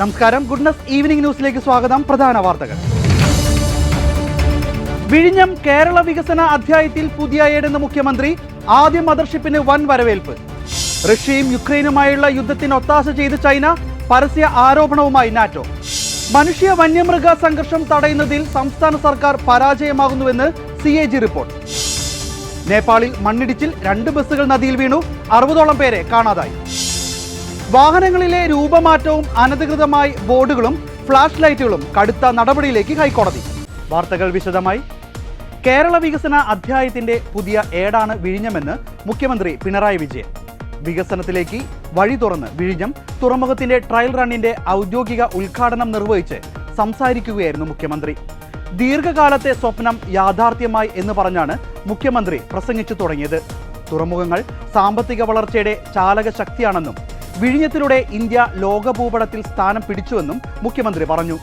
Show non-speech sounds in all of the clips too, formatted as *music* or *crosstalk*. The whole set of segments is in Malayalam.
നമസ്കാരം. ഗുഡ്നസ് ഈവനിംഗ് ന്യൂസിലേക്ക് സ്വാഗതം. പ്രധാന വാർത്തകൾ. വിഴിഞ്ഞം കേരള വികസന അധ്യായത്തിൽ പുതിയ ഏടെന്ന് മുഖ്യമന്ത്രി ആദ്യ മദർഷിപ്പിന് വൻ വരവേൽപ്പ്. റഷ്യയും യുക്രൈനുമായുള്ള യുദ്ധത്തിന് ഒത്താശ ചെയ്ത് ചൈന പരസ്യ ആരോപണവുമായി നാറ്റോ. മനുഷ്യ വന്യമൃഗ സംഘർഷം തടയുന്നതിൽ സംസ്ഥാന സർക്കാർ പരാജയമാകുന്നുവെന്ന് സി എ ജി റിപ്പോർട്ട്. നേപ്പാളിൽ മണ്ണിടിച്ചിൽ രണ്ട് ബസ്സുകൾ നദിയിൽ വീണു. അറുപതോളം പേരെ കാണാതായി. വാഹനങ്ങളിലെ രൂപമാറ്റവും അനധികൃതമായി ബോർഡുകളും ഫ്ലാഷ് ലൈറ്റുകളും കടുത്ത നടപടിയിലേക്ക് ഹൈക്കോടതി. വാർത്തകൾ വിശദമായി. കേരള വികസന അധ്യായത്തിന്റെ പുതിയ ഏടാണ് വിഴിഞ്ഞമെന്ന് മുഖ്യമന്ത്രി പിണറായി വിജയൻ. വികസനത്തിലേക്ക് വഴി തുറന്ന് വിഴിഞ്ഞം തുറമുഖത്തിന്റെ ട്രയൽ റണ്ണിന്റെ ഔദ്യോഗിക ഉദ്ഘാടനം നിർവഹിച്ച് സംസാരിക്കുകയായിരുന്നു മുഖ്യമന്ത്രി. ദീർഘകാലത്തെ സ്വപ്നം യാഥാർത്ഥ്യമായി എന്ന് പറഞ്ഞാണ് മുഖ്യമന്ത്രി പ്രസംഗിച്ചു തുടങ്ങിയത്. തുറമുഖങ്ങൾ സാമ്പത്തിക വളർച്ചയുടെ ചാലക ശക്തിയാണെന്നും വിഴിഞ്ഞത്തിലൂടെ ഇന്ത്യ ലോകഭൂപടത്തിൽ സ്ഥാനം പിടിച്ചുവെന്നും മുഖ്യമന്ത്രി പറഞ്ഞു.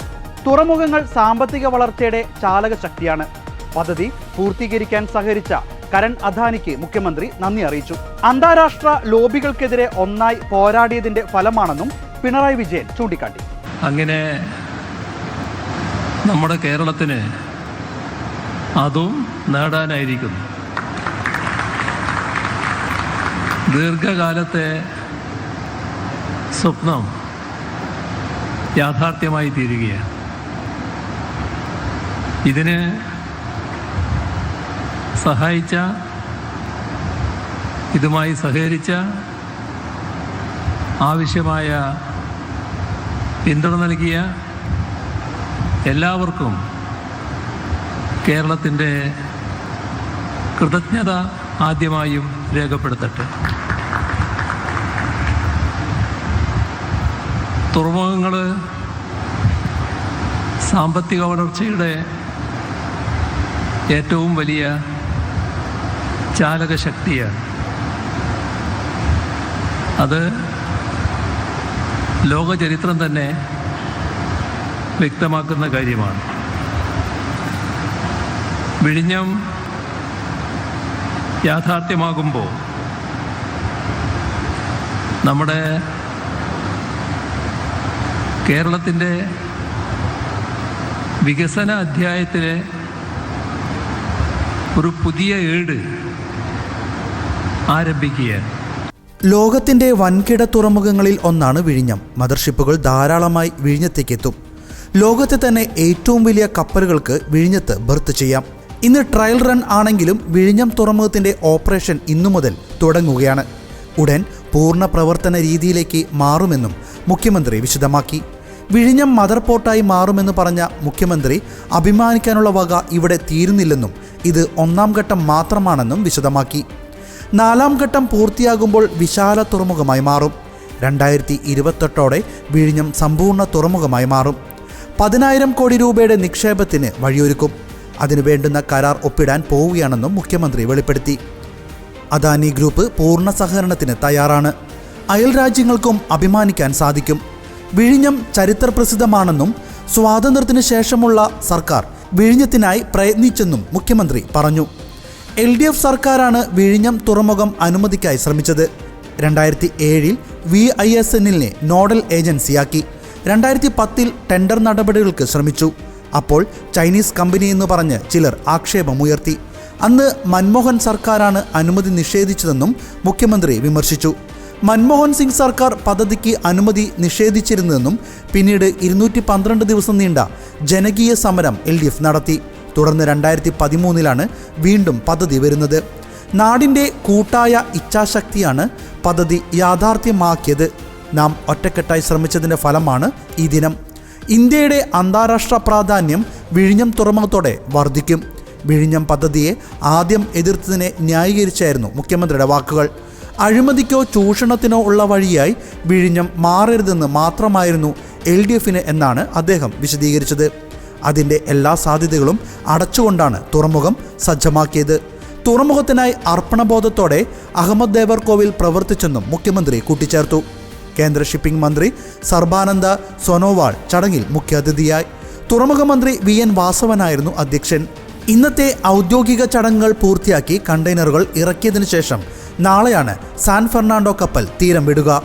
തുറമുഖങ്ങൾ സാമ്പത്തിക വളർച്ചയുടെ ചാലകശക്തിയാണ്. പദ്ധതി പൂർത്തീകരിക്കാൻ സഹകരിച്ച കരൺ അദാനിക്ക് മുഖ്യമന്ത്രി നന്ദി അറിയിച്ചു. അന്താരാഷ്ട്ര ലോബികൾക്കെതിരെ ഒന്നായി പോരാടിയതിന്റെ ഫലമാണെന്നും പിണറായി വിജയൻ ചൂണ്ടിക്കാട്ടി. അങ്ങനെ നമ്മുടെ കേരളത്തിന് അതും നേടാനായിരിക്കുന്നു. ദീർഘകാലത്തെ സ്വപ്നം യാഥാർത്ഥ്യമായി തീരുകയാണ്. ഇതിന് സഹായിച്ച ഇതുമായി സഹകരിച്ച ആവശ്യമായ പിന്തുണ നൽകിയ എല്ലാവർക്കും കേരളത്തിന്റെ കൃതജ്ഞത ആദ്യമായും രേഖപ്പെടുത്തട്ടെ. തുറമുഖങ്ങൾ സാമ്പത്തിക വളർച്ചയുടെ ഏറ്റവും വലിയ ചാലകശക്തിയാണ് അത് ലോകചരിത്രം തന്നെ വ്യക്തമാക്കുന്ന കാര്യമാണ്. വിഴിഞ്ഞം യാഥാർത്ഥ്യമാകുമ്പോൾ നമ്മുടെ കേരളത്തിന്റെ വികസന അധ്യായത്തിലെ ഒരു പുതിയ ഏട് ആരംഭിക്കുകയാണ്. ലോകത്തിന്റെ വൻകിട തുറമുഖങ്ങളിൽ ഒന്നാണ് വിഴിഞ്ഞം. മദർഷിപ്പുകൾ ധാരാളമായി വിഴിഞ്ഞത്തേക്കെത്തും. ലോകത്തെ തന്നെ ഏറ്റവും വലിയ കപ്പലുകൾക്ക് വിഴിഞ്ഞത്ത് ബർത്ത് ചെയ്യാം. ഇന്ന് ട്രയൽ റൺ ആണെങ്കിലും വിഴിഞ്ഞം തുറമുഖത്തിന്റെ ഓപ്പറേഷൻ ഇന്നു മുതൽ തുടങ്ങുകയാണ്. ഉടൻ പൂർണ പ്രവർത്തന രീതിയിലേക്ക് മാറുമെന്നും മുഖ്യമന്ത്രി വിശദമാക്കി. വിഴിഞ്ഞം മദർ പോർട്ടായി മാറുമെന്ന് പറഞ്ഞ മുഖ്യമന്ത്രി അഭിമാനിക്കാനുള്ള വക ഇവിടെ തീരുന്നില്ലെന്നും ഇത് ഒന്നാം ഘട്ടം മാത്രമാണെന്നും വിശദമാക്കി. നാലാം ഘട്ടം പൂർത്തിയാകുമ്പോൾ വിശാല തുറമുഖമായി മാറും. രണ്ടായിരത്തി ഇരുപത്തെട്ടോടെ വിഴിഞ്ഞം സമ്പൂർണ തുറമുഖമായി മാറും. പതിനായിരം കോടി രൂപയുടെ നിക്ഷേപത്തിന് വഴിയൊരുക്കും. അതിനു വേണ്ടുന്ന കരാർ ഒപ്പിടാൻ പോവുകയാണെന്നും മുഖ്യമന്ത്രി വെളിപ്പെടുത്തി. അദാനി ഗ്രൂപ്പ് പൂർണ സഹകരണത്തിന് തയ്യാറാണ്. അയൽ രാജ്യങ്ങൾക്കും അഭിമാനിക്കാൻ സാധിക്കും. വിഴിഞ്ഞം ചരിത്രപ്രസിദ്ധമാണെന്നും സ്വാതന്ത്ര്യത്തിന് ശേഷമുള്ള സർക്കാർ വിഴിഞ്ഞത്തിനായി പ്രയത്നിച്ചെന്നും മുഖ്യമന്ത്രി പറഞ്ഞു. എൽ ഡി എഫ് സർക്കാരാണ് വിഴിഞ്ഞം തുറമുഖം അനുമതിക്കായി ശ്രമിച്ചത്. രണ്ടായിരത്തി ഏഴിൽ വി ഐ എസ് എന്നിനെ നോഡൽ ഏജൻസിയാക്കി. രണ്ടായിരത്തി പത്തിൽ ടെൻഡർ നടപടികൾക്ക് ശ്രമിച്ചു. അപ്പോൾ ചൈനീസ് കമ്പനി എന്ന് പറഞ്ഞ് ചിലർ ആക്ഷേപമുയർത്തി. അന്ന് മൻമോഹൻ സർക്കാരാണ് അനുമതി നിഷേധിച്ചതെന്നും മുഖ്യമന്ത്രി വിമർശിച്ചു. മൻമോഹൻ സിംഗ് സർക്കാർ പദ്ധതിക്ക് അനുമതി നിഷേധിച്ചിരുന്നതെന്നും പിന്നീട് ഇരുന്നൂറ്റി പന്ത്രണ്ട് ദിവസം നീണ്ട ജനകീയ സമരം എൽ നടത്തി. തുടർന്ന് രണ്ടായിരത്തി പതിമൂന്നിലാണ് വീണ്ടും പദ്ധതി വരുന്നത്. നാടിന്റെ കൂട്ടായ ഇച്ഛാശക്തിയാണ് പദ്ധതി യാഥാർത്ഥ്യമാക്കിയത്. നാം ഒറ്റക്കെട്ടായി ശ്രമിച്ചതിന്റെ ഫലമാണ് ഈ ദിനം. ഇന്ത്യയുടെ അന്താരാഷ്ട്ര പ്രാധാന്യം വിഴിഞ്ഞം തുറമുഖത്തോടെ വർദ്ധിക്കും. വിഴിഞ്ഞം പദ്ധതിയെ ആദ്യം എതിർത്തതിനെ ന്യായീകരിച്ചായിരുന്നു മുഖ്യമന്ത്രിയുടെ വാക്കുകൾ. അഴിമതിക്കോ ചൂഷണത്തിനോ ഉള്ള വഴിയായി വിഴിഞ്ഞം മാറരുതെന്ന് മാത്രമായിരുന്നു എൽ ഡി എഫിന് എന്നാണ് അദ്ദേഹം വിശദീകരിച്ചത്. അതിന്റെ എല്ലാ സാധ്യതകളും അടച്ചുകൊണ്ടാണ് തുറമുഖം സജ്ജമാക്കിയത്. തുറമുഖത്തിനായി അർപ്പണബോധത്തോടെ അഹമ്മദ് ദേവർകോവിൽ പ്രവർത്തിച്ചെന്നും മുഖ്യമന്ത്രി കൂട്ടിച്ചേർത്തു. കേന്ദ്ര ഷിപ്പിംഗ് മന്ത്രി സർബാനന്ദ സോനോവാൾ ചടങ്ങിൽ മുഖ്യാതിഥിയായി. തുറമുഖ മന്ത്രി വി എൻ വാസവനായിരുന്നു അധ്യക്ഷൻ. ഇന്നത്തെ ഔദ്യോഗിക ചടങ്ങുകൾ പൂർത്തിയാക്കി കണ്ടെയ്നറുകൾ ഇറക്കിയതിനു ശേഷം നാളെയാണ് സാൻ ഫെർണാണ്ടോ കപ്പൽ തീരം വിടുക.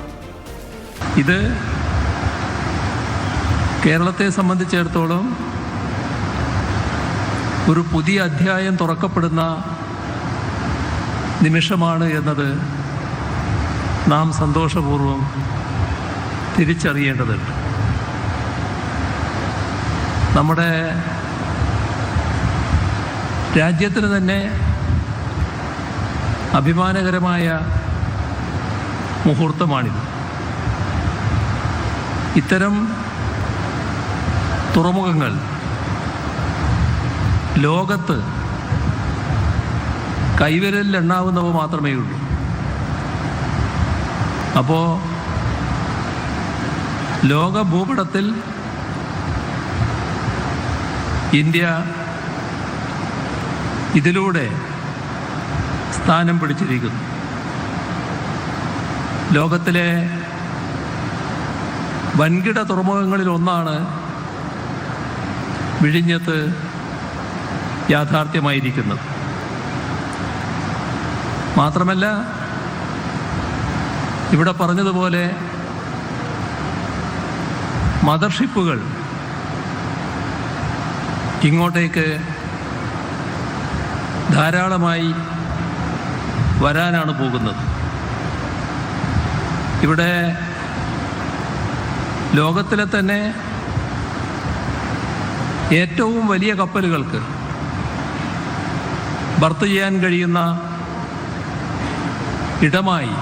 ഇത് കേരളത്തെ സംബന്ധിച്ചിടത്തോളം ഒരു പുതിയ അധ്യായം തുറക്കപ്പെടുന്ന നിമിഷമാണ് എന്നത് നാം സന്തോഷപൂർവം തിരിച്ചറിയേണ്ടതുണ്ട്. നമ്മുടെ രാജ്യത്തിന് തന്നെ അഭിമാനകരമായ മുഹൂർത്തമാണിത്. ഇത്തരം തുറമുഖങ്ങൾ ലോകത്ത് കൈവിരലിൽ എണ്ണാവുന്നവ മാത്രമേ ഉള്ളൂ. അപ്പോൾ ലോക ഭൂപടത്തിൽ ഇന്ത്യ ഇതിലൂടെ സ്ഥാനം പിടിച്ചിരിക്കുന്നു. ലോകത്തിലെ വൻകിട തുറമുഖങ്ങളിൽ ഒന്നാണ് വിഴിഞ്ഞത്ത് യാഥാർത്ഥ്യമായിരിക്കുന്നത്. മാത്രമല്ല ഇവിടെ പറഞ്ഞതുപോലെ മദർഷിപ്പുകൾ ഇങ്ങോട്ടേക്ക് ധാരാളമായി വരാനാണ് പോകുന്നത്. ഇവിടെ ലോകത്തിലെ തന്നെ ഏറ്റവും വലിയ കപ്പലുകൾക്ക് ബർത്ത് ചെയ്യാൻ കഴിയുന്ന ഇടമായി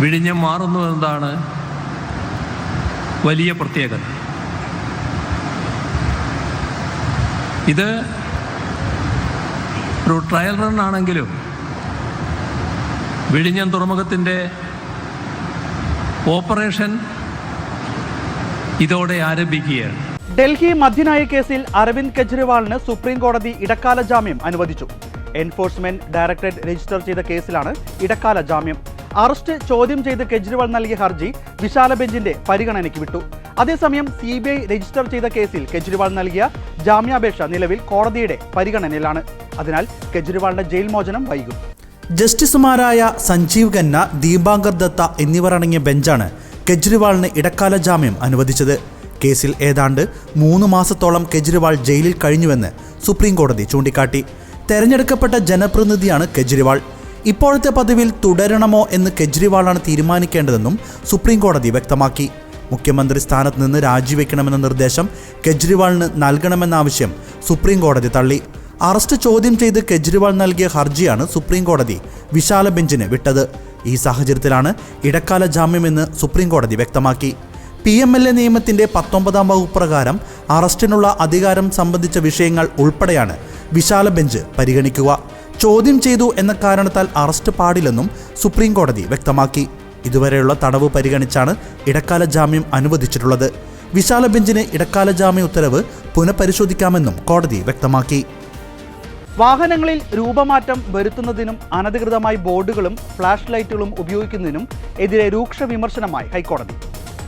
വിഴിഞ്ഞം മാറുന്നു എന്നതാണ് വലിയ പ്രത്യേകത. ഇത് ഒരു ട്രയൽ റൺ ആണെങ്കിലും വിഴിഞ്ഞം തുറമുഖത്തിന്റെ ഓപ്പറേഷൻ ഇതോടെ ആരംഭിക്കുകയാണ്. ഡൽഹി മദ്യനയ കേസിൽ അരവിന്ദ് കെജ്രിവാളിന് സുപ്രീം കോടതി ഇടക്കാല ജാമ്യം അനുവദിച്ചു. എൻഫോഴ്സ്മെന്റ് ഡയറക്ടറേറ്റ് രജിസ്റ്റർ ചെയ്ത കേസിലാണ് ഇടക്കാല ജാമ്യം. അറസ്റ്റ് ചോദ്യം ചെയ്ത് കെജ്രിവാൾ നൽകിയ ഹർജി വിശാല ബെഞ്ചിന്റെ പരിഗണനയ്ക്ക് വിട്ടു. അതേസമയം സി ബി ഐ രജിസ്റ്റർ ചെയ്ത കേസിൽ കെജ്രിവാൾ നൽകിയ ജാമ്യാപേക്ഷ നിലവിൽ കോടതിയുടെ പരിഗണനയിലാണ്. അതിനാൽ കെജ്രിവാളിന്റെ ജയിൽ മോചനം വൈകും. ജസ്റ്റിസുമാരായ സഞ്ജീവ് ഖന്ന ദീപാങ്കർ ദത്ത എന്നിവർ അടങ്ങിയ ബെഞ്ചാണ് കെജ്രിവാളിന് ഇടക്കാല ജാമ്യം അനുവദിച്ചത്. കേസിൽ ഏതാണ്ട് മൂന്ന് മാസത്തോളം കെജ്രിവാൾ ജയിലിൽ കഴിഞ്ഞുവെന്ന് സുപ്രീം കോടതി ചൂണ്ടിക്കാട്ടി. തെരഞ്ഞെടുക്കപ്പെട്ട ജനപ്രതിനിധിയാണ് കെജ്രിവാൾ. ഇപ്പോഴത്തെ പദവിയിൽ തുടരണമോ എന്ന് കെജ്രിവാളാണ് തീരുമാനിക്കേണ്ടതെന്നും സുപ്രീം കോടതി വ്യക്തമാക്കി. മുഖ്യമന്ത്രി സ്ഥാനത്ത് നിന്ന് രാജിവെക്കണമെന്ന നിർദ്ദേശം കെജ്രിവാളിന് നൽകണമെന്ന ആവശ്യം സുപ്രീം കോടതി തള്ളി. അറസ്റ്റ് ചോദ്യം ചെയ്ത് കെജ്രിവാൾ നൽകിയ ഹർജിയാണ് സുപ്രീം കോടതി വിശാല ബെഞ്ചിന് വിട്ടത്. ഈ സാഹചര്യത്തിലാണ് ഇടക്കാല ജാമ്യമെന്ന് സുപ്രീം കോടതി വ്യക്തമാക്കി. പി എം എൽ എ നിയമത്തിന്റെ പത്തൊമ്പതാം വകുപ്പ് പ്രകാരം അറസ്റ്റിനുള്ള അധികാരം സംബന്ധിച്ച വിഷയങ്ങൾ ഉൾപ്പെടെയാണ് വിശാല ബെഞ്ച് പരിഗണിക്കുക. ചോദ്യം ചെയ്തു എന്ന കാരണത്താൽ അറസ്റ്റ് പാടില്ലെന്നും സുപ്രീം കോടതി വ്യക്തമാക്കി. ഇതുവരെയുള്ള തടവ് പരിഗണിച്ചാണ് ഇടക്കാല ജാമ്യം അനുവദിച്ചിട്ടുള്ളത്. വിശാല ബെഞ്ചിന് ഇടക്കാല ജാമ്യ ഉത്തരവ് പുനഃപരിശോധിക്കാമെന്നും കോടതി വ്യക്തമാക്കി. വാഹനങ്ങളിൽ രൂപമാറ്റം വരുത്തുന്നതിനും അനധികൃതമായി ബോർഡുകളും ഫ്ലാഷ് ലൈറ്റുകളും ഉപയോഗിക്കുന്നതിനും എതിരെ രൂക്ഷ വിമർശനമായി ഹൈക്കോടതി.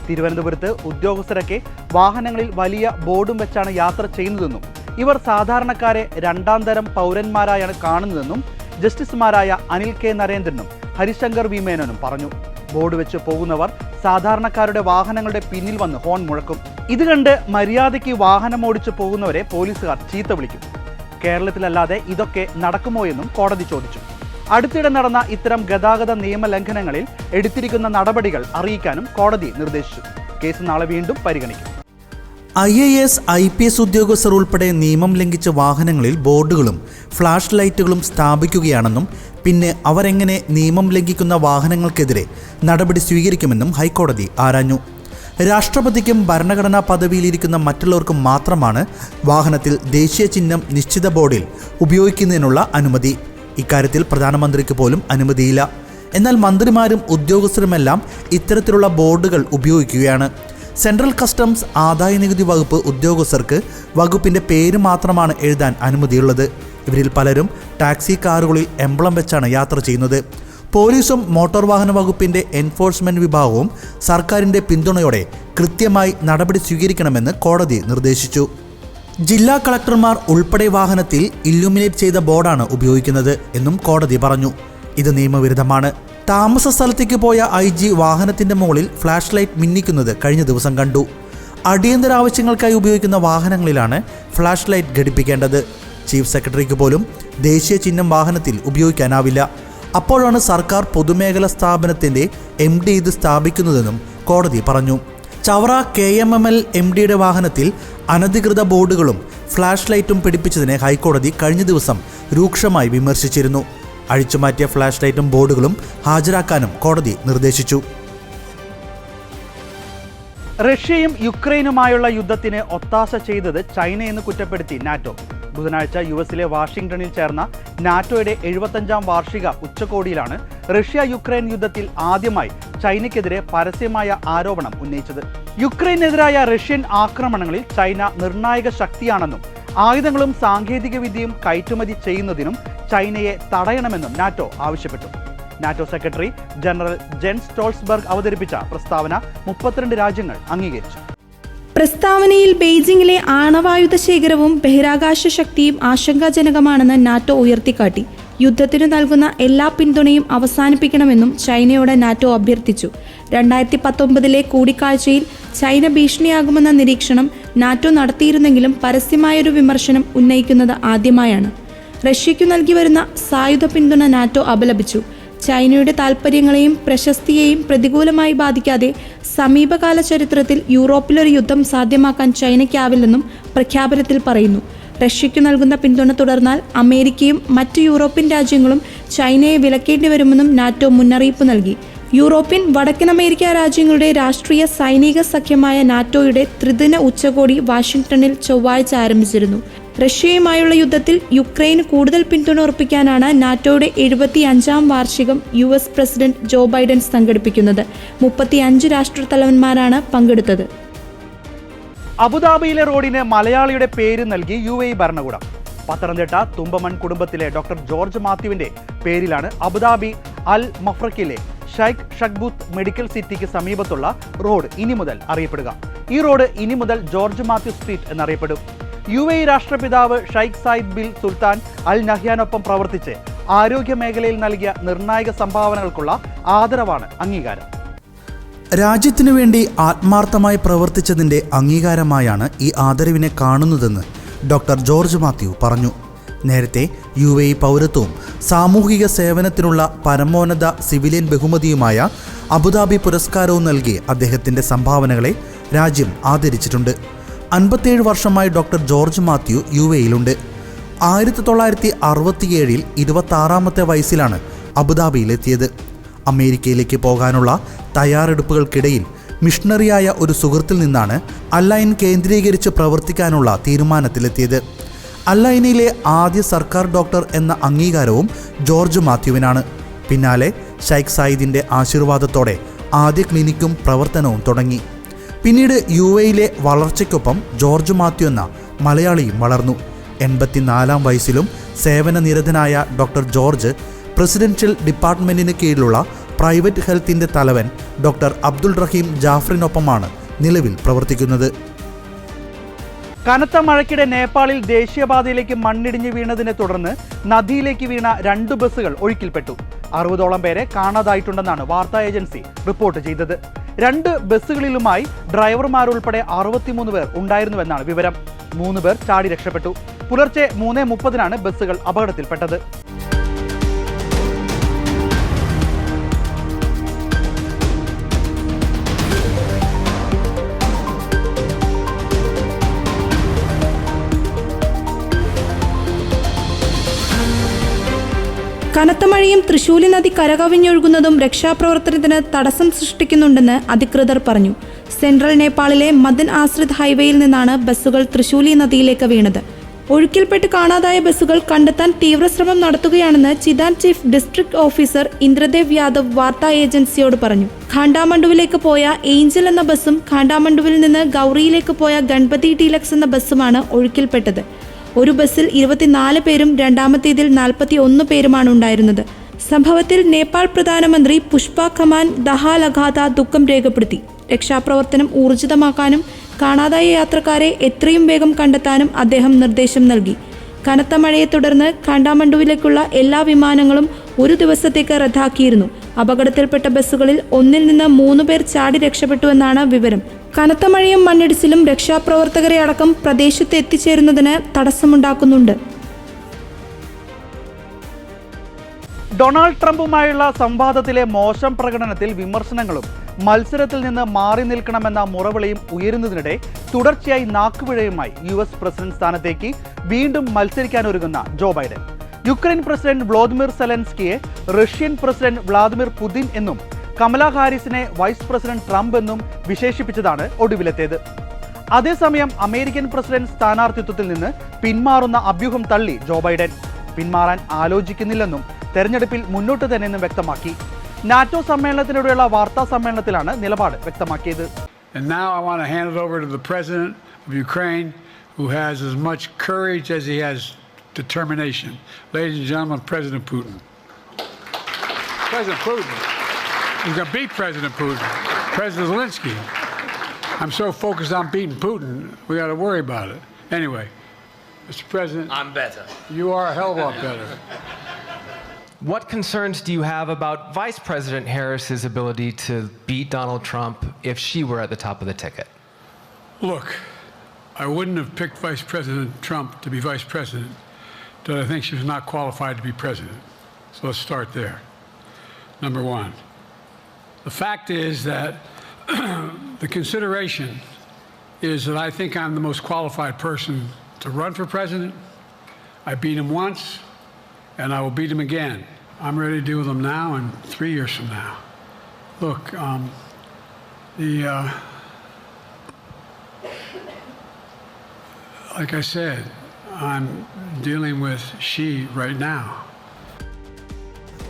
തിരുവനന്തപുരത്ത് ഉദ്യോഗസ്ഥരൊക്കെ വാഹനങ്ങളിൽ വലിയ ബോർഡും വെച്ചാണ് യാത്ര ചെയ്യുന്നതെന്നും ഇവർ സാധാരണക്കാരെ രണ്ടാം തരം പൗരന്മാരായാണ് കാണുന്നതെന്നും ജസ്റ്റിസുമാരായ അനിൽ കെ നരേന്ദ്രനും ഹരിശങ്കർ വി മേനോനും പറഞ്ഞു. ബോർഡ് വെച്ച് പോകുന്നവർ സാധാരണക്കാരുടെ വാഹനങ്ങളുടെ പിന്നിൽ വന്ന് ഹോൺ മുഴക്കും. ഇത് കണ്ട് മര്യാദയ്ക്ക് വാഹനം ഓടിച്ചു പോകുന്നവരെ പോലീസുകാർ ചീത്ത വിളിക്കും. കേരളത്തിലല്ലാതെ ഇതൊക്കെ നടക്കുമോ എന്നും കോടതി ചോദിച്ചു. അടുത്തിടെ നടന്ന ഇത്തരം ഗതാഗത നിയമ ലംഘനങ്ങളിൽ എടുത്തിരിക്കുന്ന നടപടികൾ അറിയിക്കാനും കോടതി നിർദ്ദേശിച്ചു. കേസ് നാളെ വീണ്ടും പരിഗണിക്കും. I A S I P S ഉദ്യോഗസ്ഥർ ഉൾപ്പെടെ നിയമം ലംഘിച്ച വാഹനങ്ങളിൽ ബോർഡുകളും ഫ്ലാഷ് ലൈറ്റുകളും സ്ഥാപിക്കുകയാണെന്നും പിന്നെ അവരെങ്ങനെ നിയമം ലംഘിക്കുന്ന വാഹനങ്ങൾക്കെതിരെ നടപടി സ്വീകരിക്കുമെന്നും ഹൈക്കോടതി ആരാഞ്ഞു. രാഷ്ട്രപതിക്കും ഭരണഘടനാ പദവിയിലിരിക്കുന്ന മറ്റുള്ളവർക്കും മാത്രമാണ് വാഹനത്തിൽ ദേശീയ ചിഹ്നം നിശ്ചിത ബോർഡിൽ ഉപയോഗിക്കുന്നതിനുള്ള അനുമതി. ഇക്കാര്യത്തിൽ പ്രധാനമന്ത്രിക്ക് പോലും അനുമതിയില്ല. എന്നാൽ മന്ത്രിമാരും ഉദ്യോഗസ്ഥരുമെല്ലാം ഇത്തരത്തിലുള്ള ബോർഡുകൾ ഉപയോഗിക്കുകയാണ്. സെൻട്രൽ കസ്റ്റംസ് ആദായ നികുതി വകുപ്പ് ഉദ്യോഗസ്ഥർക്ക് വകുപ്പിന്റെ പേര് മാത്രമാണ് എഴുതാൻ അനുമതിയുള്ളത്. ഇവരിൽ പലരും ടാക്സി കാറുകളിൽ എംബ്ലം വെച്ചാണ് യാത്ര ചെയ്യുന്നത്. പോലീസും മോട്ടോർ വാഹന വകുപ്പിന്റെ എൻഫോഴ്സ്മെന്റ് വിഭാഗവും സർക്കാരിന്റെ പിന്തുണയോടെ കൃത്യമായി നടപടി സ്വീകരിക്കണമെന്ന് കോടതി നിർദ്ദേശിച്ചു. ജില്ലാ കളക്ടർമാർ ഉൾപ്പെടെ വാഹനത്തിൽ ഇല്ലുമിനേറ്റ് ചെയ്ത ബോർഡാണ് ഉപയോഗിക്കുന്നത് എന്നും കോടതി പറഞ്ഞു. ഇത് നിയമവിരുദ്ധമാണ്. താമസ സ്ഥലത്തേക്ക് പോയ ഐ ജി വാഹനത്തിന്റെ മുകളിൽ ഫ്ലാഷ് ലൈറ്റ് മിന്നിക്കുന്നത് കഴിഞ്ഞ ദിവസം കണ്ടു. അടിയന്തര ആവശ്യങ്ങൾക്കായി ഉപയോഗിക്കുന്ന വാഹനങ്ങളിലാണ് ഫ്ലാഷ് ലൈറ്റ് ഘടിപ്പിക്കേണ്ടത്. ചീഫ് സെക്രട്ടറിക്ക് പോലും ദേശീയ ചിഹ്നം വാഹനത്തിൽ ഉപയോഗിക്കാനാവില്ല. അപ്പോഴാണ് സർക്കാർ പൊതുമേഖലാ സ്ഥാപനത്തിന്റെ എം ഡി ഇത് സ്ഥാപിക്കുന്നതെന്നും കോടതി പറഞ്ഞു. Chavara K M M L M ഡിയുടെ വാഹനത്തിൽ അനധികൃത ബോർഡുകളും ഫ്ലാഷ് ലൈറ്റും പിടിപ്പിച്ചതിനെ ഹൈക്കോടതി കഴിഞ്ഞ ദിവസം രൂക്ഷമായി വിമർശിച്ചിരുന്നു. അഴിച്ചുമാറ്റിയ ഫ്ലാഷ് ലൈറ്റും ബോർഡുകളും ഹാജരാക്കാനും കോടതി നിർദ്ദേശിച്ചു. റഷ്യയും യുക്രൈനുമായുള്ള യുദ്ധത്തിന് ഒത്താശ ചെയ്തത് ചൈനയെന്ന് കുറ്റപ്പെടുത്തി നാറ്റോ. ബുധനാഴ്ച യു എസിലെ വാഷിംഗ്ടണിൽ ചേർന്ന നാറ്റോയുടെ എഴുപത്തഞ്ചാം വാർഷിക ഉച്ചകോടിയിലാണ് റഷ്യ യുക്രൈൻ യുദ്ധത്തിൽ ആദ്യമായി ചൈനയ്ക്കെതിരെ പരസ്യമായ ആരോപണം ഉന്നയിച്ചത്. യുക്രൈനെതിരായ റഷ്യൻ ആക്രമണങ്ങളിൽ ചൈന നിർണായക ശക്തിയാണെന്നും ആയുധങ്ങളും സാങ്കേതികവിദ്യയും കയറ്റുമതി ചെയ്യുന്നതിനും ചൈനയെ തടയണമെന്നും നാറ്റോ ആവശ്യപ്പെട്ടു. NATO secretary general Jens Stoltenberg അവതരിപ്പിച്ച പ്രസ്താവന മുപ്പത്തിരണ്ട് രാജ്യങ്ങൾ അംഗീകരിച്ചു. പ്രസ്താവനയിൽ ബെയ്ജിംഗിലെ ആണവായുധ ശേഖരവും ബഹിരാകാശ ശക്തിയും ആശങ്കാജനകമാണെന്ന് നാറ്റോ ഉയർത്തിക്കാട്ടി. യുദ്ധത്തിനു നൽകുന്ന എല്ലാ പിന്തുണയും അവസാനിപ്പിക്കണമെന്നും ചൈനയോട് നാറ്റോ അഭ്യർത്ഥിച്ചു. രണ്ടായിരത്തി പത്തൊമ്പതിലെ കൂടിക്കാഴ്ചയിൽ ചൈന ഭീഷണിയാകുമെന്ന നിരീക്ഷണം നാറ്റോ നടത്തിയിരുന്നെങ്കിലും പരസ്യമായൊരു വിമർശനം ഉന്നയിക്കുന്നത് ആദ്യമായാണ്. റഷ്യയ്ക്കു നൽകി വരുന്ന സായുധ പിന്തുണ നാറ്റോ അപലപിച്ചു. ചൈനയുടെ താൽപ്പര്യങ്ങളെയും പ്രശസ്തിയെയും പ്രതികൂലമായി ബാധിക്കാതെ സമീപകാല ചരിത്രത്തിൽ യൂറോപ്പിലൊരു യുദ്ധം സാധ്യമാക്കാൻ ചൈനയ്ക്കാവില്ലെന്നും പ്രഖ്യാപനത്തിൽ പറയുന്നു. റഷ്യയ്ക്ക് നൽകുന്ന പിന്തുണ തുടർന്നാൽ അമേരിക്കയും മറ്റ് യൂറോപ്യൻ രാജ്യങ്ങളും ചൈനയെ വിലക്കേണ്ടി വരുമെന്നും നാറ്റോ മുന്നറിയിപ്പ് നൽകി. യൂറോപ്യൻ വടക്കൻ അമേരിക്ക രാജ്യങ്ങളുടെ രാഷ്ട്രീയ സൈനിക സഖ്യമായ നാറ്റോയുടെ ത്രിദിന ഉച്ചകോടി വാഷിംഗ്ടണിൽ ചൊവ്വാഴ്ച ആരംഭിച്ചിരുന്നു. റഷ്യയുമായുള്ള യുദ്ധത്തിൽ യുക്രൈന് കൂടുതൽ പിന്തുണ ഉറപ്പിക്കാനാണ് നാറ്റോയുടെ എഴുപത്തി അഞ്ചാം വാർഷികം U S president Joe Biden സംഘടിപ്പിക്കുന്നത്. മുപ്പത്തിയഞ്ച് രാഷ്ട്രത്തലവന്മാരാണ് പങ്കെടുത്തത്. അബുദാബിയിലെ റോഡിന് മലയാളിയുടെ പേര് നൽകി യു എ ഭരണകൂടം. പത്തനംതിട്ട തുമ്പമൺ കുടുംബത്തിലെ ഡോക്ടർ ജോർജ് മാത്യുവിന്റെ പേരിലാണ് അബുദാബി അൽ മഫ്രക്കിലെ ഷൈഖ് ഷക്ബൂത്ത് മെഡിക്കൽ സിറ്റിക്ക് സമീപത്തുള്ള റോഡ് ഇനി മുതൽ അറിയപ്പെടുക. ഈ റോഡ് ഇനി മുതൽ ജോർജ് മാത്യു സ്ട്രീറ്റ് എന്നറിയപ്പെടും. യു എ രാഷ്ട്രപിതാവ് Sheikh Zayed bin Sultan Al നഹ്യാനൊപ്പം പ്രവർത്തിച്ച് ആരോഗ്യ മേഖലയിൽ നൽകിയ നിർണായക സംഭാവനകൾക്കുള്ള ആദരവാണ് അംഗീകാരം. രാജ്യത്തിനു വേണ്ടി ആത്മാർത്ഥമായി പ്രവർത്തിച്ചതിന്റെ അംഗീകാരമായാണ് ഈ ആദരവിനെ കാണുന്നതെന്ന് ഡോക്ടർ ജോർജ് മാത്യു പറഞ്ഞു. നേരത്തെ യു എ പൗരത്വവും സാമൂഹിക സേവനത്തിനുള്ള പരമോന്നത സിവിലിയൻ ബഹുമതിയുമായ അബുദാബി പുരസ്കാരവും നൽകി അദ്ദേഹത്തിന്റെ സംഭാവനകളെ രാജ്യം ആദരിച്ചിട്ടുണ്ട്. അൻപത്തേഴ് വർഷമായി ഡോക്ടർ ജോർജ് മാത്യു യു എയിലുണ്ട് ആയിരത്തി തൊള്ളായിരത്തി അറുപത്തിയേഴിൽ ഇരുപത്തി ആറാമത്തെ വയസ്സിലാണ് അബുദാബിയിലെത്തിയത്. അമേരിക്കയിലേക്ക് പോകാനുള്ള തയ്യാറെടുപ്പുകൾക്കിടയിൽ മിഷണറിയായ ഒരു സുഹൃത്തിൽ നിന്നാണ് അല്ലൈൻ കേന്ദ്രീകരിച്ച് പ്രവർത്തിക്കാനുള്ള തീരുമാനത്തിലെത്തിയത്. അല്ലൈനിലെ ആദ്യ സർക്കാർ ഡോക്ടർ എന്ന അംഗീകാരവും ജോർജ് മാത്യുവിനാണ്. പിന്നാലെ ഷൈഖ് സായിദിന്റെ ആശീർവാദത്തോടെ ആദ്യ ക്ലിനിക്കും പ്രവർത്തനവും തുടങ്ങി. പിന്നീട് യു എയിലെ വളർച്ചയ്ക്കൊപ്പം ജോർജ് മാത്യു എന്ന മലയാളിയും വളർന്നു. എൺപത്തിനാലാം വയസ്സിലും സേവന നിരതനായ ഡോക്ടർ ജോർജ് പ്രസിഡൻഷ്യൽ ഡിപ്പാർട്ട്മെന്റിന് കീഴിലുള്ള പ്രൈവറ്റ് ഹെൽത്തിന്റെ തലവൻ ഡോക്ടർ അബ്ദുൾ റഹീം ജാഫറിനൊപ്പമാണ് നിലവിൽ പ്രവർത്തിക്കുന്നത്. കനത്ത മഴയ്ക്കിടെ നേപ്പാളിൽ ദേശീയപാതയിലേക്ക് മണ്ണിടിഞ്ഞ് വീണതിനെ തുടർന്ന് നദിയിലേക്ക് വീണ രണ്ട് ബസ്സുകൾ ഒഴുക്കിൽപ്പെട്ടു. അറുപതോളം പേരെ കാണാതായിട്ടുണ്ടെന്നാണ് വാർത്താ ഏജൻസി റിപ്പോർട്ട് ചെയ്തത്. രണ്ട് ബസ്സുകളിലുമായി ഡ്രൈവർമാരുൾപ്പെടെ അറുപത്തിമൂന്ന് പേർ ഉണ്ടായിരുന്നുവെന്നാണ് വിവരം. മൂന്ന് പേർ ചാടി രക്ഷപ്പെട്ടു. പുലർച്ചെ മൂന്ന് മുപ്പതിനാണ് ബസ്സുകൾ അപകടത്തിൽപ്പെട്ടത്. കനത്ത മഴയും തൃശൂലി നദി കരകവിഞ്ഞൊഴുകുന്നതും രക്ഷാപ്രവർത്തനത്തിന് തടസ്സം സൃഷ്ടിക്കുന്നുണ്ടെന്ന് അധികൃതർ പറഞ്ഞു. സെൻട്രൽ നേപ്പാളിലെ മദൻ ആശ്രിത് ഹൈവേയിൽ നിന്നാണ് ബസ്സുകൾ തൃശൂലി നദിയിലേക്ക് വീണത്. ഒഴുക്കിൽപ്പെട്ട് കാണാതായ ബസ്സുകൾ കണ്ടെത്താൻ തീവ്രശ്രമം നടത്തുകയാണെന്ന് Chitwan chief district officer Indradev Yadav വാർത്താ ഏജൻസിയോട് പറഞ്ഞു. ഖാണ്ടാമണ്ഡുവിലേക്ക് പോയ ഏഞ്ചൽ എന്ന ബസ്സും ഖാണ്ടാമണ്ഡുവിൽ നിന്ന് ഗൗറിയിലേക്ക് പോയ ഗണപതി ഡീലക്സ് എന്ന ബസ്സുമാണ് ഒഴുക്കിൽപ്പെട്ടത്. ഒരു ബസ്സിൽ ഇരുപത്തിനാല് പേരും രണ്ടാമത്തേതിൽ നാൽപ്പത്തി ഒന്ന് പേരുമാണ് ഉണ്ടായിരുന്നത്. സംഭവത്തിൽ നേപ്പാൾ പ്രധാനമന്ത്രി പുഷ്പ കമാൻ അഗാധ ദുഃഖം രേഖപ്പെടുത്തി. രക്ഷാപ്രവർത്തനം ഊർജിതമാക്കാനും കാണാതായ യാത്രക്കാരെ എത്രയും വേഗം കണ്ടെത്താനും അദ്ദേഹം നിർദ്ദേശം നൽകി. കനത്ത മഴയെ തുടർന്ന് കാണ്ടാമണ്ഡുവിലേക്കുള്ള എല്ലാ വിമാനങ്ങളും ഒരു ദിവസത്തേക്ക് റദ്ദാക്കിയിരുന്നു. അപകടത്തിൽപ്പെട്ട ബസ്സുകളിൽ ഒന്നിൽ നിന്ന് മൂന്ന് പേർ ചാടി രക്ഷപ്പെട്ടുവെന്നാണ് വിവരം. കനത്ത മഴയും മണ്ണിടിച്ചിലും രക്ഷാപ്രവർത്തകരെ അടക്കം പ്രദേശത്ത് എത്തിച്ചേരുന്നതിന് തടസ്സമുണ്ടാക്കുന്നുണ്ട്. ഡൊണാൾഡ് ട്രംപുമായുള്ള സംവാദത്തിലെ മോശം പ്രകടനത്തിൽ വിമർശനങ്ങളും മത്സരത്തിൽ നിന്ന് മാറി നിൽക്കണമെന്ന മുറവിളിയും ഉയരുന്നതിനിടെ തുടർച്ചയായി നാക്കുപിഴയുമായി യു എസ് പ്രസിഡന്റ് സ്ഥാനത്തേക്ക് വീണ്ടും മത്സരിക്കാനൊരുങ്ങുന്ന Joe Biden. Ukraine president Volodymyr സെലൻസ്കിയെ Russian president Vladimir Putin എന്നും കമല ഹാരിസിനെ വൈസ് പ്രസിഡന്റ് ട്രംപ് എന്നും വിശേഷിപ്പിച്ചതാണ് ഒടുവിലെത്തേത് അതേസമയം അമേരിക്കൻ പ്രസിഡന്റ് സ്ഥാനാർത്ഥിത്വത്തിൽ നിന്ന് പിന്മാറുന്ന അഭ്യൂഹം തള്ളി ജോ ബൈഡൻ പിന്മാറാൻ ആലോചിക്കുന്നില്ലെന്നും തെരഞ്ഞെടുപ്പിൽ മുന്നോട്ട് തന്നെയെന്നും വ്യക്തമാക്കി നാറ്റോ സമ്മേളനത്തിലൂടെയുള്ള വാർത്താ സമ്മേളനത്തിലാണ് നിലപാട് വ്യക്തമാക്കിയത് who has as much courage as he has determination. President Putin. President Putin. He's going to beat President Putin. President Zelensky. I'm so focused on beating Putin, we got to worry about it. Anyway, Mr. President, I'm better. you are a hell of a lot better. What concerns do you have about Vice President Harris's ability to beat Donald Trump if she were at the top of the ticket? Look, I wouldn't have picked Vice President Trump to be vice president, but I think she was not qualified to be president. So let's start there. Number one. The fact is that *clears throat* the consideration is that I think I'm the most qualified person to run for president. I beat him once, and I will beat him again. I'm ready to deal with him now and three years from now. Look, um, the. Uh, like I said, I'm dealing with she right now.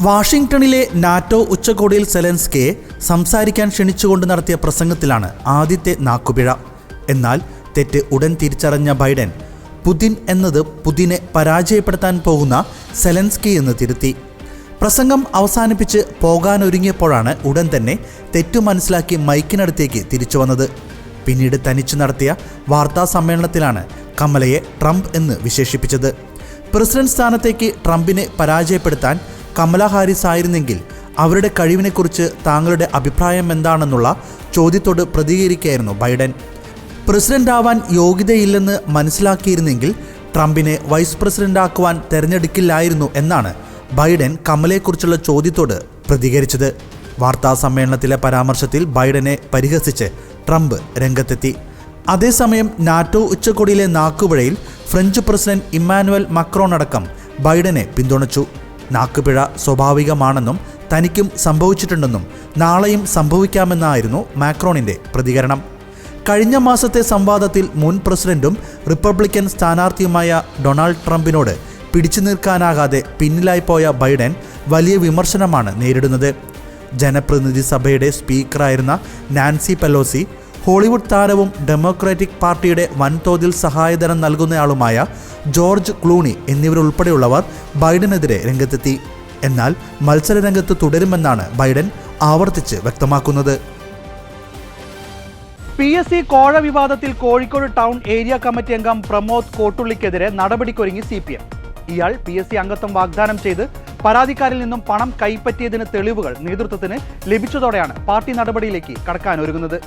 വാഷിംഗ്ടണിലെ നാറ്റോ ഉച്ചകോടിയിൽ സെലൻസ്കെ സംസാരിക്കാൻ ക്ഷണിച്ചുകൊണ്ട് നടത്തിയ പ്രസംഗത്തിലാണ് ആദ്യത്തെ നാക്കുപിഴ. എന്നാൽ തെറ്റ് ഉടൻ തിരിച്ചറിഞ്ഞ ബൈഡൻ പുതിൻ എന്നത് പുതിനെ പരാജയപ്പെടുത്താൻ പോകുന്ന സെലൻസ്കി എന്ന് തിരുത്തി. പ്രസംഗം അവസാനിപ്പിച്ച് പോകാനൊരുങ്ങിയപ്പോഴാണ് ഉടൻ തന്നെ തെറ്റു മനസ്സിലാക്കി മൈക്കിനടുത്തേക്ക് തിരിച്ചു വന്നത്. പിന്നീട് തനിച്ചു നടത്തിയ വാർത്താ സമ്മേളനത്തിലാണ് കമലയെ ട്രംപ് എന്ന് വിശേഷിപ്പിച്ചത്. പ്രസിഡന്റ് സ്ഥാനത്തേക്ക് ട്രംപിനെ പരാജയപ്പെടുത്താൻ കമല ഹാരിസ് ആയിരുന്നെങ്കിൽ അവരുടെ കഴിവിനെക്കുറിച്ച് താങ്കളുടെ അഭിപ്രായം എന്താണെന്നുള്ള ചോദ്യത്തോട് പ്രതികരിക്കുകയായിരുന്നു ബൈഡൻ. പ്രസിഡന്റ് ആവാൻ യോഗ്യതയില്ലെന്ന് മനസ്സിലാക്കിയിരുന്നെങ്കിൽ ട്രംപിനെ വൈസ് പ്രസിഡന്റ് ആക്കുവാൻ തെരഞ്ഞെടുക്കില്ലായിരുന്നു എന്നാണ് ബൈഡൻ കമലയെക്കുറിച്ചുള്ള ചോദ്യത്തോട് പ്രതികരിച്ചത്. വാർത്താ സമ്മേളനത്തിലെ പരാമർശത്തിൽ ബൈഡനെ പരിഹസിച്ച് ട്രംപ് രംഗത്തെത്തി. അതേസമയം നാറ്റോ ഉച്ചകോടിയിലെ നാക്കുപുഴയിൽ ഫ്രഞ്ച് പ്രസിഡന്റ് ഇമ്മാനുവൽ മക്രോൺ അടക്കം ബൈഡനെ പിന്തുണച്ചു. നാക്കുപിഴ സ്വാഭാവികമാണെന്നും തനിക്കും സംഭവിച്ചിട്ടുണ്ടെന്നും നാളെയും സംഭവിക്കാമെന്നായിരുന്നു മാക്രോണിന്റെ പ്രതികരണം. കഴിഞ്ഞ മാസത്തെ സംവാദത്തിൽ മുൻ പ്രസിഡന്റും റിപ്പബ്ലിക്കൻ സ്ഥാനാർത്ഥിയുമായ ഡൊണാൾഡ് ട്രംപിനോട് പിടിച്ചു നിൽക്കാനാകാതെ പിന്നിലായി പോയ ബൈഡൻ വലിയ വിമർശനമാണ് നേരിടുന്നത്. ജനപ്രതിനിധി സഭയുടെ സ്പീക്കറായിരുന്ന നാൻസി പെലോസി ഹോളിവുഡ് താരവും ഡെമോക്രാറ്റിക് പാർട്ടിയുടെ വൻതോതിൽ സഹായധനം നൽകുന്നയാളുമായ ജോർജ് ക്ലൂണി എന്നിവരുൾപ്പെടെയുള്ളവർ ബൈഡനെതിരെ രംഗത്തെത്തി. എന്നാൽ മത്സരരംഗത്ത് തുടരുമെന്നാണ് ബൈഡൻ ആവർത്തിച്ച് വ്യക്തമാക്കുന്നത്. പി എസ് സി കോഴ വിവാദത്തിൽ കോഴിക്കോട് ടൗൺ ഏരിയ കമ്മിറ്റി അംഗം പ്രമോദ് കോട്ടുള്ളിക്കെതിരെ നടപടിക്കൊരുങ്ങി സി പി എം. ഇയാൾ പി എസ് സി അംഗത്വം വാഗ്ദാനം ചെയ്ത് പരാതിക്കാരിൽ നിന്നും പണം കൈപ്പറ്റിയതിന് തെളിവുകൾ നേതൃത്വത്തിന് ലഭിച്ചതോടെയാണ് പാർട്ടി നടപടിയിലേക്ക് കടക്കാനൊരുങ്ങുന്നത്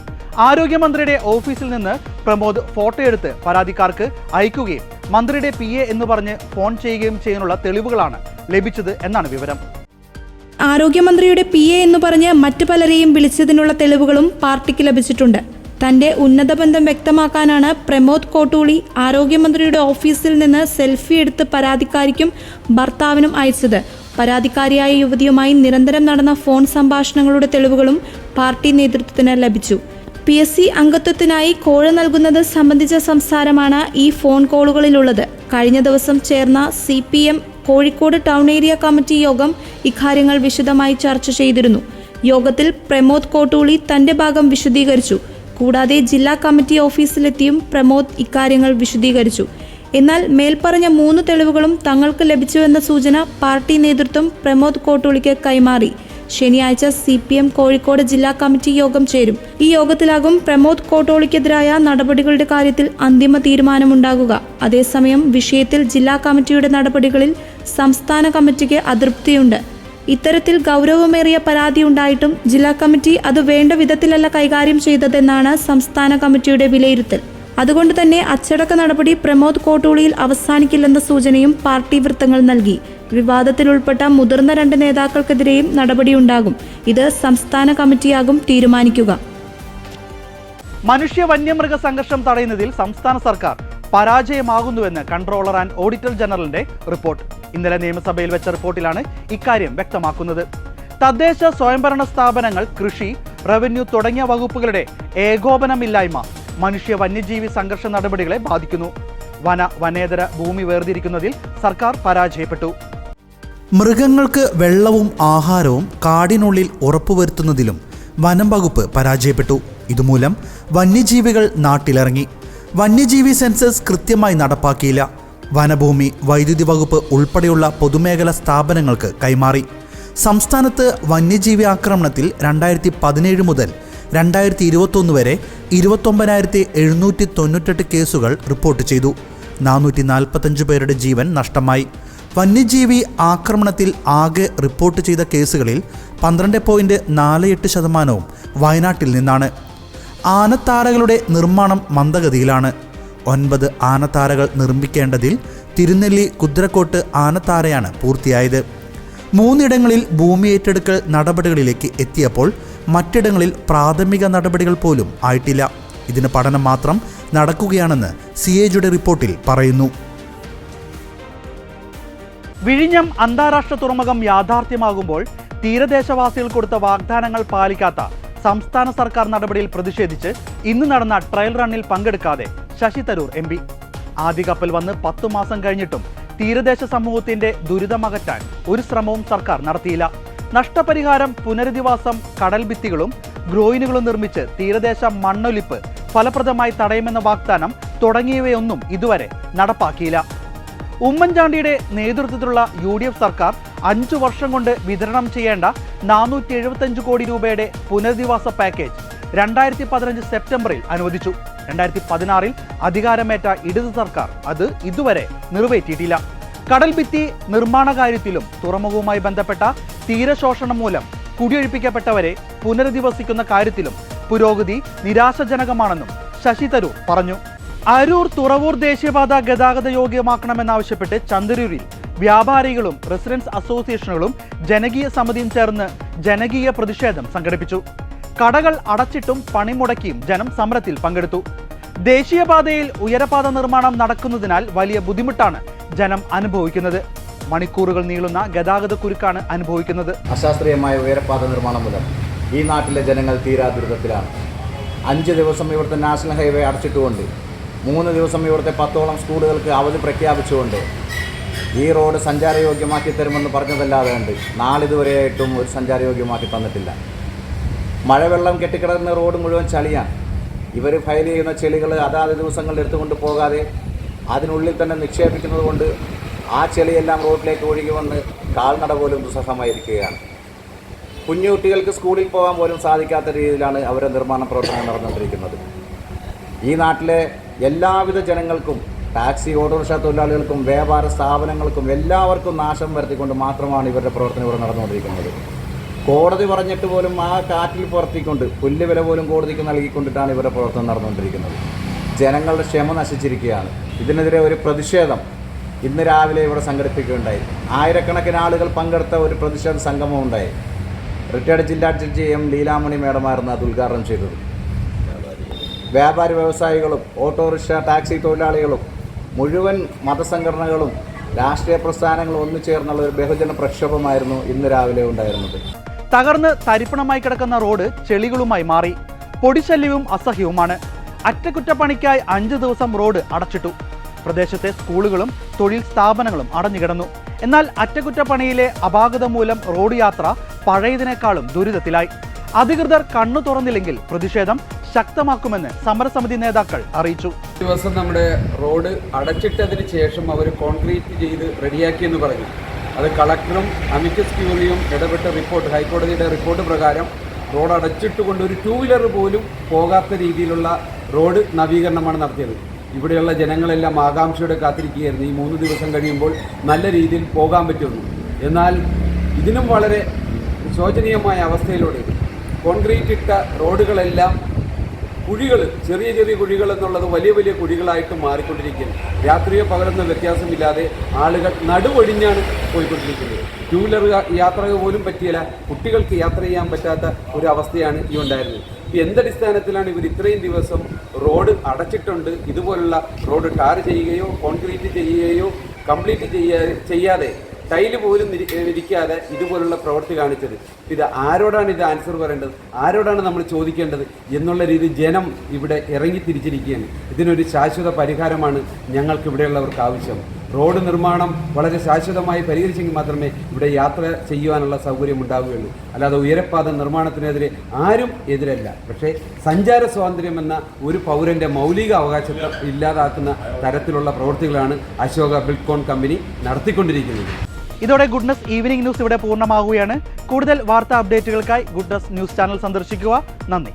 ആരോഗ്യമന്ത്രിയുടെ ഓഫീസിൽ നിന്ന് പ്രമോദ് ഫോട്ടോ എടുത്ത് പരാതിക്കാർക്ക് അയക്കുകയും മന്ത്രിയുടെ പി എന്ന് പറഞ്ഞ് ഫോൺ ചെയ്യുകയും ചെയ്യാനുള്ള തെളിവുകളാണ് ലഭിച്ചത് എന്നാണ് വിവരം. ആരോഗ്യമന്ത്രിയുടെ പി എ എന്ന് പറഞ്ഞ് മറ്റു പലരെയും വിളിച്ചതിനുള്ള തെളിവുകളും പാർട്ടിക്ക് ലഭിച്ചിട്ടുണ്ട്. തന്റെ ഉന്നത ബന്ധം വ്യക്തമാക്കാനാണ് പ്രമോദ് കോട്ടൂളി ആരോഗ്യമന്ത്രിയുടെ ഓഫീസിൽ നിന്ന് സെൽഫി എടുത്ത് പരാതിക്കാരിക്കും ഭർത്താവിനും അയച്ചത്. പരാതിക്കാരിയായ യുവതിയുമായി നിരന്തരം നടന്ന ഫോൺ സംഭാഷണങ്ങളുടെ തെളിവുകളും പാർട്ടി നേതൃത്വത്തിന് ലഭിച്ചു. പി എസ് സി അംഗത്വത്തിനായി കോഴ നൽകുന്നത് സംബന്ധിച്ച സംസാരമാണ് ഈ ഫോൺ കോളുകളിലുള്ളത്. കഴിഞ്ഞ ദിവസം ചേർന്ന C P M Kozhikode town area committee യോഗം ഇക്കാര്യങ്ങൾ വിശദമായി ചർച്ച ചെയ്തിരുന്നു. യോഗത്തിൽ പ്രമോദ് കോട്ടൂളി തന്റെ ഭാഗം വിശദീകരിച്ചു. കൂടാതെ ജില്ലാ കമ്മിറ്റി ഓഫീസിലെത്തിയും പ്രമോദ് ഇക്കാര്യങ്ങൾ വിശദീകരിച്ചു. എന്നാൽ മേൽപ്പറഞ്ഞ മൂന്ന് തെളിവുകളും തങ്ങൾക്ക് ലഭിച്ചുവെന്ന സൂചന പാർട്ടി നേതൃത്വം പ്രമോദ് കോട്ടൂളിക്ക് കൈമാറി. ശനിയാഴ്ച സി പി എം കോഴിക്കോട് ജില്ലാ കമ്മിറ്റി യോഗം ചേരും. ഈ യോഗത്തിലാകും പ്രമോദ് കോട്ടോളിക്കെതിരായ നടപടികളുടെ കാര്യത്തിൽ അന്തിമ തീരുമാനമുണ്ടാകുക. അതേസമയം വിഷയത്തിൽ ജില്ലാ കമ്മിറ്റിയുടെ നടപടികളിൽ സംസ്ഥാന കമ്മിറ്റിക്ക് അതൃപ്തിയുണ്ട്. ഇത്തരത്തിൽ ഗൗരവമേറിയ പരാതി ഉണ്ടായിട്ടും ജില്ലാ കമ്മിറ്റി അത് വേണ്ട വിധത്തിലല്ല കൈകാര്യം ചെയ്തതെന്നാണ് സംസ്ഥാന കമ്മിറ്റിയുടെ വിലയിരുത്തൽ. അതുകൊണ്ട് തന്നെ അച്ചടക്ക നടപടി പ്രമോദ് കോട്ടൂളിയിൽ അവസാനിക്കില്ലെന്ന സൂചനയും പാർട്ടി വൃത്തങ്ങൾ നൽകി. വിവാദത്തിലുൾപ്പെട്ട മുതിർന്ന രണ്ട് നേതാക്കൾക്കെതിരെയും നടപടിയുണ്ടാകും. ഇത് സംസ്ഥാന കമ്മിറ്റിയാകും തീരുമാനിക്കുക. മനുഷ്യ വന്യമൃഗ സംഘർഷം തടയുന്നതിൽ സംസ്ഥാന സർക്കാർ പരാജയമാകുന്നുവെന്ന് കൺട്രോളർ ആൻഡ് ഓഡിറ്റർ ജനറലിന്റെ റിപ്പോർട്ട്. ഇന്നലെ നിയമസഭയിൽ വെച്ച റിപ്പോർട്ടിലാണ് ഇക്കാര്യം വ്യക്തമാക്കുന്നത്. തദ്ദേശ സ്വയംഭരണ സ്ഥാപനങ്ങൾ കൃഷി റവന്യൂ തുടങ്ങിയ വകുപ്പുകളുടെ ഏകോപനമില്ലായ്മ മനുഷ്യ വന്യജീവി സംഘർഷ നടപടികളെ ബാധിക്കുന്നു. വന വനേതര ഭൂമി വേർതിരിക്കുന്നതിൽ സർക്കാർ പരാജയപ്പെട്ടു. മൃഗങ്ങൾക്ക് വെള്ളവും ആഹാരവും കാടിനുള്ളിൽ ഉറപ്പുവരുത്തുന്നതിലും വനം വകുപ്പ് പരാജയപ്പെട്ടു. ഇതുമൂലം വന്യജീവികൾ നാട്ടിലിറങ്ങി. വന്യജീവി സെൻസസ് കൃത്യമായി നടപ്പാക്കിയില്ല. വനഭൂമി വൈദ്യുതി വകുപ്പ് ഉൾപ്പെടെയുള്ള പൊതുമേഖല സ്ഥാപനങ്ങൾക്ക് കൈമാറി. സംസ്ഥാനത്ത് വന്യജീവി ആക്രമണത്തിൽ രണ്ടായിരത്തി പതിനേഴ് മുതൽ രണ്ടായിരത്തി ഇരുപത്തൊന്ന് വരെ ഇരുപത്തൊമ്പതിനായിരത്തി എഴുന്നൂറ്റി തൊണ്ണൂറ്റെട്ട് കേസുകൾ റിപ്പോർട്ട് ചെയ്തു. നാനൂറ്റി നാൽപ്പത്തഞ്ച് പേരുടെ ജീവൻ നഷ്ടമായി. വന്യജീവി ആക്രമണത്തിൽ ആകെ റിപ്പോർട്ട് ചെയ്ത കേസുകളിൽ പന്ത്രണ്ട് പോയിന്റ് നാല് എട്ട് ശതമാനവും വയനാട്ടിൽ നിന്നാണ്. ആനത്താരകളുടെ നിർമ്മാണം മന്ദഗതിയിലാണ്. ഒൻപത് ആനത്താരകൾ നിർമ്മിക്കേണ്ടതിൽ തിരുനെല്ലി കുതിരക്കോട്ട് ആനത്താരയാണ് പൂർത്തിയായത്. മൂന്നിടങ്ങളിൽ ഭൂമി ഏറ്റെടുക്കൽ നടപടികളിലേക്ക് എത്തിയപ്പോൾ മറ്റിടങ്ങളിൽ പ്രാഥമിക നടപടികൾ പോലും ആയിട്ടില്ല. ഇതിന് പഠനം മാത്രം നടക്കുകയാണെന്ന് സി എജിയുടെ റിപ്പോർട്ടിൽ പറയുന്നു. വിഴിഞ്ഞം അന്താരാഷ്ട്ര തുറമുഖം യാഥാർത്ഥ്യമാകുമ്പോൾ തീരദേശവാസികൾ കൊടുത്ത വാഗ്ദാനങ്ങൾ പാലിക്കാത്ത സംസ്ഥാന സർക്കാർ നടപടിയിൽ പ്രതിഷേധിച്ച് ഇന്ന് നടന്ന ട്രയൽ റണ്ണിൽ പങ്കെടുക്കാതെ ശശി തരൂർ എം പി. ആദ്യ കപ്പൽ വന്ന് പത്തു മാസം കഴിഞ്ഞിട്ടും തീരദേശ സമൂഹത്തിന്റെ ദുരിതമകറ്റാൻ ഒരു ശ്രമവും സർക്കാർ നടത്തിയില്ല. നഷ്ടപരിഹാരം പുനരധിവാസം കടൽ ഭിത്തികളും ഗ്രോയിനുകളും നിർമ്മിച്ച് തീരദേശ മണ്ണൊലിപ്പ് ഫലപ്രദമായി തടയുമെന്ന വാഗ്ദാനം തുടങ്ങിയവയൊന്നും ഇതുവരെ നടപ്പാക്കിയില്ല. ഉമ്മൻചാണ്ടിയുടെ നേതൃത്വത്തിലുള്ള യു ഡി എഫ് സർക്കാർ അഞ്ചു വർഷം കൊണ്ട് വിതരണം ചെയ്യേണ്ട നാനൂറ്റി എഴുപത്തഞ്ച് കോടി രൂപയുടെ പുനരധിവാസ പാക്കേജ് രണ്ടായിരത്തി പതിനഞ്ച് സെപ്റ്റംബറിൽ അനുവദിച്ചു. രണ്ടായിരത്തി പതിനാറിൽ അധികാരമേറ്റ ഇടതു സർക്കാർ അത് ഇതുവരെ നിറവേറ്റിയിട്ടില്ല. കടൽഭിത്തി നിർമ്മാണ കാര്യത്തിലും തുറമുഖവുമായി ബന്ധപ്പെട്ട തീരശോഷണം മൂലം കുടിയൊഴിപ്പിക്കപ്പെട്ടവരെ പുനരധിവസിക്കുന്ന കാര്യത്തിലും പുരോഗതി നിരാശാജനകമാണെന്നും ശശി തരൂർ പറഞ്ഞു. അരൂർ തുറവൂർ ദേശീയപാത ഗതാഗത യോഗ്യമാക്കണമെന്നാവശ്യപ്പെട്ട് ചന്ദ്രൂരിൽ വ്യാപാരികളും റെസിഡൻസ് അസോസിയേഷനുകളും ജനകീയ സമിതിയും ചേർന്ന് ജനകീയ പ്രതിഷേധം സംഘടിപ്പിച്ചു. കടകൾ അടച്ചിട്ടും പണിമുടക്കിയും ജനം സമരത്തിൽ പങ്കെടുത്തു. ദേശീയപാതയിൽ ഉയരപാത നിർമ്മാണം നടക്കുന്നതിനാൽ വലിയ ബുദ്ധിമുട്ടാണ് ജനം അനുഭവിക്കുന്നത്. മണിക്കൂറുകൾ നീളുന്ന ഗതാഗത കുരുക്കാണ് അനുഭവിക്കുന്നത്. അശാസ്ത്രീയമായ ഉയരപ്പാത നിർമ്മാണം മൂലം ഈ നാട്ടിലെ ജനങ്ങൾ തീരാ ദുരിതത്തിലാണ്. അഞ്ച് ദിവസം ഇവിടുത്തെ നാഷണൽ ഹൈവേ അടച്ചിട്ടുകൊണ്ട് മൂന്ന് ദിവസം ഇവിടുത്തെ പത്തോളം സ്കൂളുകൾക്ക് അവധി പ്രഖ്യാപിച്ചുകൊണ്ട് ഈ റോഡ് സഞ്ചാരയോഗ്യമാക്കി തരുമെന്ന് പറഞ്ഞതല്ലാതെ ഉണ്ട് നാളിതുവരെയായിട്ടും ഒരു സഞ്ചാരയോഗ്യമാക്കി തന്നിട്ടില്ല. മഴവെള്ളം കെട്ടിക്കിടക്കുന്ന റോഡ് മുഴുവൻ ചളിയാണ്. ഇവർ ഫയൽ ചെയ്യുന്ന ചെളികൾ അതാത് ദിവസങ്ങളിൽ എടുത്തുകൊണ്ട് പോകാതെ അതിനുള്ളിൽ തന്നെ നിക്ഷേപിക്കുന്നത് കൊണ്ട് ആ ചെളിയെല്ലാം റോഡിലേക്ക് ഒഴുകി വന്ന് കാൽനട പോലും ദുസ്സഹമായിരിക്കുകയാണ്. കുഞ്ഞു കുട്ടികൾക്ക് സ്കൂളിൽ പോകാൻ പോലും സാധിക്കാത്ത രീതിയിലാണ് അവരുടെ നിർമ്മാണ പ്രവർത്തനങ്ങൾ നടന്നുകൊണ്ടിരിക്കുന്നത്. ഈ നാട്ടിലെ എല്ലാവിധ ജനങ്ങൾക്കും ടാക്സി ഓട്ടോറിക്ഷ തൊഴിലാളികൾക്കും വ്യാപാര സ്ഥാപനങ്ങൾക്കും എല്ലാവർക്കും നാശം വരുത്തിക്കൊണ്ട് മാത്രമാണ് ഇവരുടെ പ്രവർത്തനം ഇവിടെ നടന്നുകൊണ്ടിരിക്കുന്നത്. കോടതി പറഞ്ഞിട്ട് പോലും ആ കാറ്റിൽ പുറത്തിക്കൊണ്ട് പുല്ല് വില പോലും കോടതിക്ക് നൽകിക്കൊണ്ടിട്ടാണ് ഇവരുടെ പ്രവർത്തനം നടന്നുകൊണ്ടിരിക്കുന്നത്. ജനങ്ങളുടെ ക്ഷമ നശിച്ചിരിക്കുകയാണ്. ഇതിനെതിരെ ഒരു പ്രതിഷേധം ഇന്ന് രാവിലെ ഇവിടെ സംഘടിപ്പിക്കുകയുണ്ടായി. ആയിരക്കണക്കിന് ആളുകൾ പങ്കെടുത്ത ഒരു പ്രതിഷേധ സംഗമം ഉണ്ടായി. റിട്ടയർഡ് ജില്ലാ ജഡ്ജി എം ലീലാമണി മേഡമായിരുന്നു അത് ഉദ്ഘാടനം ചെയ്തത്. വ്യാപാരി വ്യവസായികളും ഓട്ടോറിക്ഷ ടാക്സി തൊഴിലാളികളും മുഴുവൻ മതസംഘടനകളും രാഷ്ട്രീയ പ്രസ്ഥാനങ്ങളും ഒന്നുചേർന്നുള്ള ഒരു ബഹുജന പ്രക്ഷോഭമായിരുന്നു ഇന്ന് രാവിലെ ഉണ്ടായിരുന്നത്. തകർന്ന് തരിപ്പണമായി കിടക്കുന്ന റോഡ് ചെളികളുമായി മാറി. പൊടിശല്യവും അസഹ്യവുമാണ്. അറ്റകുറ്റപ്പണിക്കായി അഞ്ച് ദിവസം റോഡ് അടച്ചിട്ടു. പ്രദേശത്തെ സ്കൂളുകളും തൊഴിൽ സ്ഥാപനങ്ങളും അടഞ്ഞുകിടന്നു. എന്നാൽ അറ്റകുറ്റപ്പണിയിലെ അപാകത മൂലം റോഡ് യാത്ര പഴയതിനേക്കാളും ദുരിതത്തിലായി. അധികൃതർ കണ്ണു തുറന്നില്ലെങ്കിൽ പ്രതിഷേധം ശക്തമാക്കുമെന്ന് സമരസമിതി നേതാക്കൾ അറിയിച്ചു. ദിവസം നമ്മുടെ റോഡ് അടച്ചിട്ടതിന് ശേഷം അവർ കോൺക്രീറ്റ് ചെയ്ത് റെഡിയാക്കിയെന്ന് പറഞ്ഞു. അത് കളക്ടറും അമിക്കസ് ക്യൂറിയും ഇടപെട്ട റിപ്പോർട്ട് ഹൈക്കോടതിയുടെ റിപ്പോർട്ട് പ്രകാരം റോഡ് അടച്ചിട്ടുകൊണ്ട് ഒരു ടൂ വീലർ പോലും പോകാത്ത രീതിയിലുള്ള റോഡ് നവീകരണമാണ് നടത്തിയത്. ഇവിടെയുള്ള ജനങ്ങളെല്ലാം ആകാംക്ഷയോടെ കാത്തിരിക്കുകയായിരുന്നു. ഈ മൂന്ന് ദിവസം കഴിയുമ്പോൾ നല്ല രീതിയിൽ പോകാൻ പറ്റുമെന്ന്. എന്നാൽ ഇതിനും വളരെ ശോചനീയമായ അവസ്ഥയിലൂടെ കോൺക്രീറ്റ് ഇട്ട റോഡുകളെല്ലാം കുഴികൾ ചെറിയ ചെറിയ കുഴികൾ എന്നുള്ളത് വലിയ വലിയ കുഴികളായിട്ട് മാറിക്കൊണ്ടിരിക്കുകയാണ്. രാത്രിയോ പകലെന്ന വ്യത്യാസമില്ലാതെ ആളുകൾ നടുവൊഴിഞ്ഞാണ് പോയിക്കൊണ്ടിരിക്കുന്നത്. ടൂ വീലർ യാത്ര പോലും പറ്റിയില്ല. കുട്ടികൾക്ക് യാത്ര ചെയ്യാൻ പറ്റാത്ത ഒരു അവസ്ഥയാണ് ഈ ഉണ്ടായിരുന്നത്. എന്തടിസ്ഥാനത്തിലാണ് ഇവർ ഇത്രയും ദിവസം റോഡ് അടച്ചിട്ടുണ്ട്? ഇതുപോലുള്ള റോഡ് ടാർ ചെയ്യുകയോ കോൺക്രീറ്റ് ചെയ്യുകയോ കംപ്ലീറ്റ് ചെയ്യാ ചെയ്യാതെ ടൈൽ പോലും ഇരിക്കാതെ ഇതുപോലുള്ള പ്രവൃത്തി കാണിച്ചത്. ഇത് ആരോടാണ് ഇത് ആൻസർ പറയേണ്ടത്? ആരോടാണ് നമ്മൾ ചോദിക്കേണ്ടത്? എന്നുള്ള രീതി ജനം ഇവിടെ ഇറങ്ങി തിരിച്ചിരിക്കുകയാണ്. ഇതിനൊരു ശാശ്വത പരിഹാരമാണ് ഞങ്ങൾക്ക് ഇവിടെയുള്ളവർക്ക് ആവശ്യം. റോഡ് നിർമ്മാണം വളരെ ശാശ്വതമായി പരിഹരിച്ചെങ്കിൽ മാത്രമേ ഇവിടെ യാത്ര ചെയ്യുവാനുള്ള സൗകര്യം ഉണ്ടാവുകയുള്ളൂ. അല്ലാതെ ഉയരപ്പാത നിർമ്മാണത്തിനെതിരെ ആരും എതിരല്ല. പക്ഷേ സഞ്ചാര സ്വാതന്ത്ര്യം എന്ന ഒരു പൗരന്റെ മൗലിക അവകാശത്തെ ഇല്ലാതാക്കുന്ന തരത്തിലുള്ള പ്രവൃത്തികളാണ് അശോക ബിൽക്കോൺ കമ്പനി നടത്തിക്കൊണ്ടിരിക്കുന്നത്. ഇതോടെ ഗുഡ്നസ് ഈവനിംഗ് ന്യൂസ് ഇവിടെ പൂർണമാകുകയാണ് കൂടുതൽ വാർത്താ അപ്ഡേറ്റുകൾക്കായി ഗുഡ്നസ് ന്യൂസ് ചാനൽ സന്ദർശിക്കുക. നന്ദി.